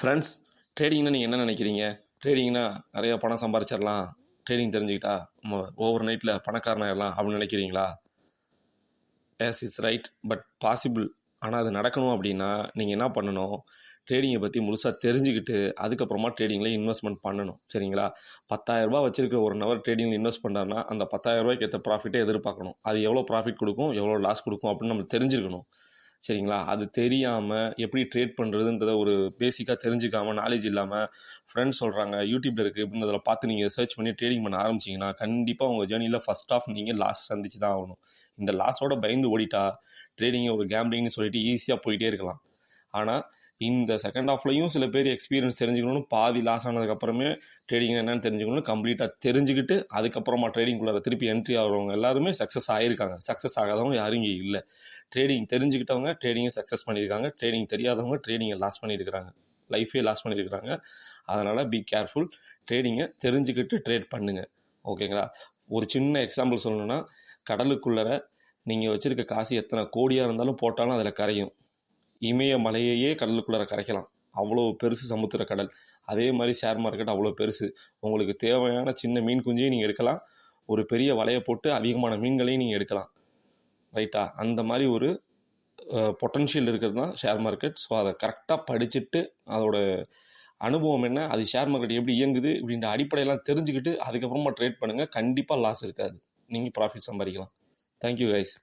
Friends ட்ரேடிங்னா நீங்கள் என்ன நினைக்கிறீங்க? ட்ரேடிங்னா நிறையா பணம் சம்பாரிச்சிடலாம் ட்ரேடிங் தெரிஞ்சுக்கிட்டா நம்ம ஓவர் நைட்டில் பணக்காரனாயிடலாம் அப்படின்னு நினைக்கிறீங்களா? Yes it's right but possible ஆனால் அது நடக்கணும் அப்படின்னா நீங்கள் என்ன பண்ணணும்? ட்ரேடிங்கை பற்றி முழுசாக தெரிஞ்சுக்கிட்டு அதுக்கப்புறமா ட்ரேடிங்கில் இன்வெஸ்ட்மெண்ட் பண்ணணும். சரிங்களா? பத்தாயிரரூபா வச்சிருக்க ஒரு நபர் ட்ரேடிங்கில் இன்வெஸ்ட் பண்ணுறாருன்னா அந்த பத்தாயிரரூபாய்க்கு ஏற்ற ப்ராஃபிட்டே எதிர்பார்க்கணும். அது எவ்வளோ ப்ராஃபிட் கொடுக்கும்? எவ்வளோ லாஸ் கொடுக்கும்? அப்படின்னு நம்ம தெரிஞ்சிருக்கணும். சரிங்களா? அது தெரியாமல் எப்படி ட்ரேட் பண்ணுறதுன்றத ஒரு பேசிக்காக தெரிஞ்சுக்காம நாலேஜ் இல்லாமல் ஃப்ரெண்ட்ஸ் சொல்கிறாங்க யூடியூப்பில் இருக்குது அப்படின்னு அதில் பார்த்து நீங்கள் சர்ச் பண்ணி ட்ரேடிங் பண்ண ஆரம்பிச்சிங்கன்னா கண்டிப்பாக உங்கள் ஜேர்னியில் ஃபஸ்ட் ஆஃப் நீங்கள் லாஸ் சந்திச்சு தான் ஆகணும். இந்த லாஸோட பயந்து ஓடிட்டா ட்ரேடிங்கை ஒரு கேம்பிளிங்னு சொல்லிட்டு ஈஸியாக போயிட்டே இருக்கலாம். ஆனால் இந்த செகண்ட் ஹாஃப்லையும் சில பேர் எக்ஸ்பீரியன்ஸ் தெரிஞ்சுக்கணும் பாதி லாஸ் ஆனதுக்கப்புறமே ட்ரேடிங் என்னன்னு தெரிஞ்சுக்கணும் கம்ப்ளீட்டாக தெரிஞ்சுக்கிட்டு அதுக்கப்புறமா ட்ரேடிங்குள்ளே திருப்பி என்ட்ரி ஆகிறவங்க எல்லாருமே சக்ஸஸ் ஆகியிருக்காங்க சக்ஸஸ் ஆகாதவங்க யாரும் இங்கே இல்லை. ட்ரேடிங் தெரிஞ்சுக்கிட்டவங்க ட்ரேடிங்கை சக்ஸஸ் பண்ணியிருக்காங்க. ட்ரேடிங் தெரியாதவங்க ட்ரேடிங்கை லாஸ் பண்ணியிருக்கிறாங்க. லைஃபே லாஸ் பண்ணியிருக்கிறாங்க. அதனால் பி கேர்ஃபுல் ட்ரேடிங்கை தெரிஞ்சுக்கிட்டு ட்ரேட் பண்ணுங்கள் ஓகேங்களா ஒரு சின்ன எக்ஸாம்பிள் சொல்லணுன்னா கடலுக்குள்ளே நீங்கள் வச்சுருக்க காசு எத்தனை கோடியாக இருந்தாலும் போட்டாலும் அதில் கரையும். இமயமலையையே கடலுக்குள்ளே கரைக்கலாம். அவ்வளோ பெருசு சமுத்திர கடல். அதே மாதிரி ஷேர் மார்க்கெட் அவ்வளோ பெருசு. உங்களுக்கு தேவையான சின்ன மீன் குஞ்சையும் நீங்கள் எடுக்கலாம். ஒரு பெரிய வலையை போட்டு அதிகமான மீன்களையும் நீங்கள் எடுக்கலாம். ரைட்டா அந்த மாதிரி ஒரு பொட்டன்ஷியல் இருக்கிறது தான் ஷேர் மார்க்கெட் ஸோ அதை கரெக்டாக படிச்சுட்டு அதோட அனுபவம் என்ன? அது ஷேர் மார்க்கெட் எப்படி இயங்குது? இப்படின்ற அடிப்படையெல்லாம் தெரிஞ்சுக்கிட்டு அதுக்கப்புறமா ட்ரேட் பண்ணுங்கள் கண்டிப்பாக லாஸ் இருக்காது. நீங்கள் ப்ராஃபிட் சம்பாதிக்கலாம். Thank you guys